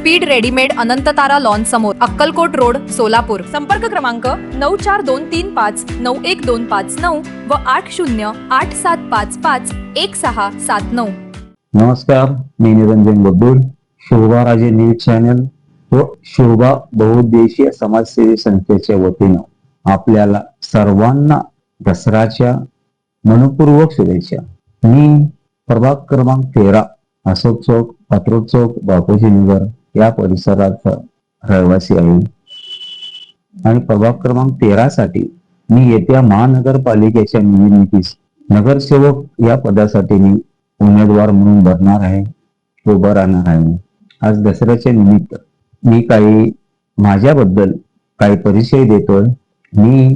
speed readymade Anantatara lawn समोर Akkalkot road Solapur. संपर्क क्रमांक नऊ चार दोन तीन पाच नऊ एक दोन पाच नऊ व आठ शून्य आठ सात पाच पाच एक सहा सात नऊ. नमस्कार मी निरंजन बब्बूल शोभा राजे न्यूज चॅनल व शोभा बहुउद्देशीय समाजसेवी संस्थेच्या वतीनं आपल्याला सर्वांना दसऱ्याच्या मनपूर्वक शुभेच्छा. मी प्रभाग क्रमांक तेरा अशोक चौक पात्रोद चौक बापूजी नगर या परिसरात रहिवासी आहे. आणि प्रभाग क्रमांक तेरा साठी मी येत्या महानगरपालिकेच्या निवडणुकीस नगरसेवक या पदासाठी मी उमेदवार म्हणून भरणार आहे. उभं राहणार आहे आज दसऱ्याच्या निमित्त मी काही माझ्याबद्दल काही परिचय देतोय. मी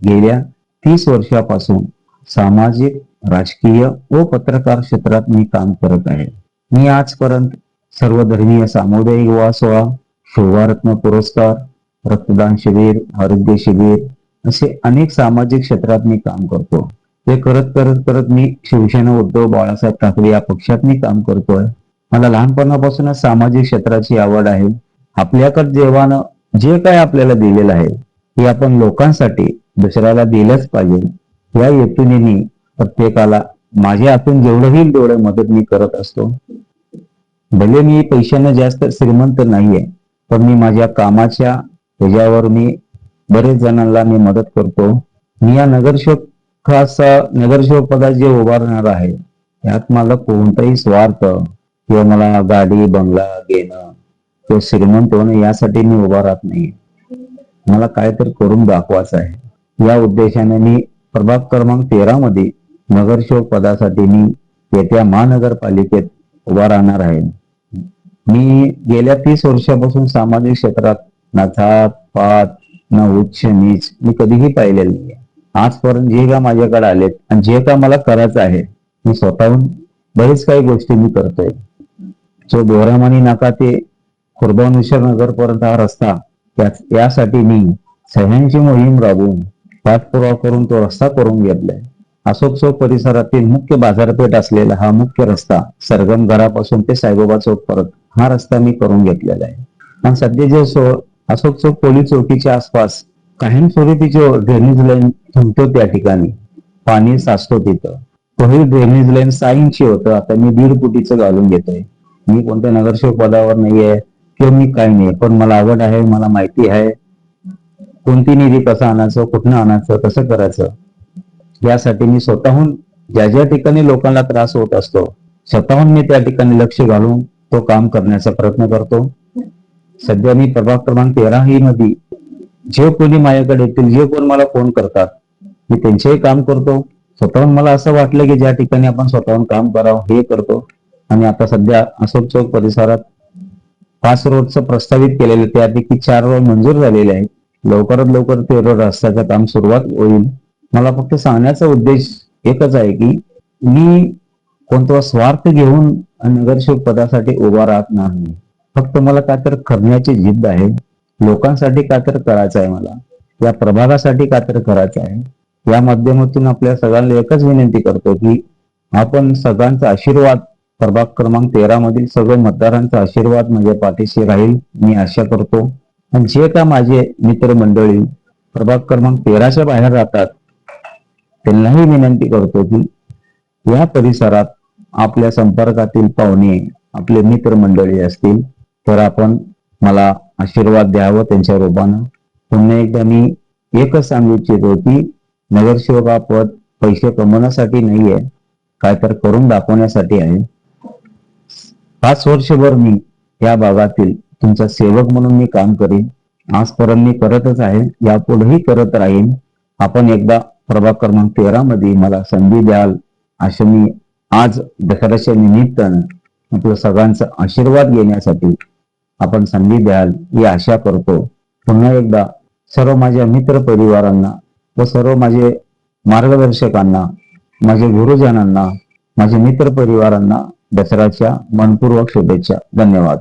गेल्या तीस वर्षापासून सामाजिक राजकीय व पत्रकार क्षेत्रात मी काम करत आहे. मी आजपर्यंत सर्वधर्मीय सामुदायिक युवा सोहळा शोभारत्न पुरस्कार रक्तदान शिबिर आरोग्य शिबिर असे अनेक सामाजिक क्षेत्रात मी काम करतो. ते करत करत करत मी शिवसेना उद्धव बाळासाहेब ठाकरे या पक्षात मी काम करतोय. मला लहानपणापासूनच सामाजिक क्षेत्राची आवड आहे. आपल्याकडे देवानं जे काय आपल्याला दिलेलं आहे ते आपण लोकांसाठी दुसऱ्याला दिलंच पाहिजे. या हेतूने मी प्रत्येकाला माझ्या हातून जेवढं होईल तेवढं मदत मी करत असतो. भले मी पैशाने जास्त श्रीमंत नाहीये पण मी माझ्या कामाच्या ह्याच्यावर मी बरेच जणांना मी मदत करतो. मी या नगरसेवकाचा खास नगरसेवक पदात जे उभारणार आहे यात मला कोणताही स्वार्थ किंवा मला गाडी बंगला घेणं किंवा श्रीमंत होणं यासाठी मी उभा राहत नाही मला काय तर करून दाखवायचं आहे. या उद्देशाने मी प्रभाग क्रमांक तेरा मध्ये नगरसेवक पदासाठी मी येत्या महानगरपालिकेत उभा राहणार आहे. मी गेल्या तीस वर्षापासून सामाजिक क्षेत्रात ना जात पात ना उच्च नीच मी कधीही पाहिलेलं नाही आजपर्यंत जे का माझ्याकडे आलेत आणि जे का मला करायचं आहे मी स्वतःहून बरेच काही गोष्टी मी करतोय. जो बोरामानी नाका ते कुर्बानुश्वर नगर पर्यंत हा रस्ता यासाठी मी सह्यांची मोहीम राबवून पाठपुरावा करून तो रस्ता करून घेतलाय. असोत्सव चौक परिसरातील मुख्य बाजारपेठ असलेला हा मुख्य रस्ता सरगम घरापासून ते साईबाबा चौक परत हा रस्ता मी करून घेतलेला आहे. आणि सध्या जे सो अशोक चौक पोलीस चौकीच्या आसपास कायमस्वरूपी जो ड्रेनेज लाईन थांबतो त्या ठिकाणी. पाणी साचतो तिथं. पहिली ड्रेनेज लाईन सहा इंची होतं. आता मी दीड फुटीचं घालून घेतोय. मी कोणत्या नगरसेवक पदावर नाहीये किंवा मी काय नाही पण मला आवड आहे मला माहिती आहे. कोणती निधी कसं आणायचं कुठनं आणायचं कसं करायचं यासाठी मी स्वतःहून ज्या ज्या ठिकाणी लोकांना त्रास होत असतो स्वतःहून मी त्या ठिकाणी लक्ष घालून तो काम करण्याचा प्रयत्न करतो. सध्या मी प्रभाग क्रमांक तेरा ही मध्ये जे कोणी माझ्याकडे येतील जे कोण मला फोन करतात मी त्यांचेही काम करतो. स्वतःहून मला असं वाटलं की ज्या ठिकाणी आपण स्वतःहून काम करावं हे करतो. आणि आता सध्या अशोक चौक परिसरात पाच रोडचं प्रस्तावित केलेलं त्यापैकी चार रोड मंजूर झालेले आहेत. लवकरात लवकर ते रोड रस्त्याचं काम सुरुवात होईल. मला फक्त सांगण्याचा उद्देश एकच आहे की मी कोणता स्वार्थ घेऊन नगरसेवक पदासाठी उभा राहत नाही. फक्त मला काय तर करण्याची जिद्द आहे. लोकांसाठी काय तर करायचं आहे मला. या प्रभागासाठी काय तर करायचं आहे. या माध्यमातून आपल्या सगळ्यांना एकच विनंती करतो की आपण सगळ्यांचा आशीर्वाद प्रभाग क्रमांक तेरा मधील सगळे मतदारांचा आशीर्वाद माझ्या पाठीशी राहील. मी आशा करतो. आणि जे का माझे मित्रमंडळी प्रभाग क्रमांक तेराच्या बाहेर राहतात त्यांनाही विनंती करतो की या परिसरात आपल्या संपर्कातील पाहुणे आपले मित्रमंडळी असतील तर आपण मला आशीर्वाद द्यावं त्यांच्या रूपानं पुन्हा एकदा मी एकच सांगू इच्छितो की नगरसेवक हा पद पैसे कमवण्यासाठी नाहीये काय तर करून दाखवण्यासाठी आहे. पाच वर्षभर मी या भागातील तुमचा सेवक म्हणून मी काम करीन. आजपर्यंत मी करतच आहे यापुढेही करत राहीन. आपण एकदा प्रभाग क्रमांक तेरा मध्ये मला संधी द्याल असे मी आज दसऱ्याच्या निमित्तानं आपलं सगळ्यांचा आशीर्वाद घेण्यासाठी आपण संधी द्याल ही आशा करतो. पुन्हा एकदा सर्व माझ्या मित्र परिवारांना व सर्व माझे मार्गदर्शकांना माझ्या गुरुजनांना माझ्या मित्र परिवारांना दसऱ्याच्या मनपूर्वक शुभेच्छा. धन्यवाद.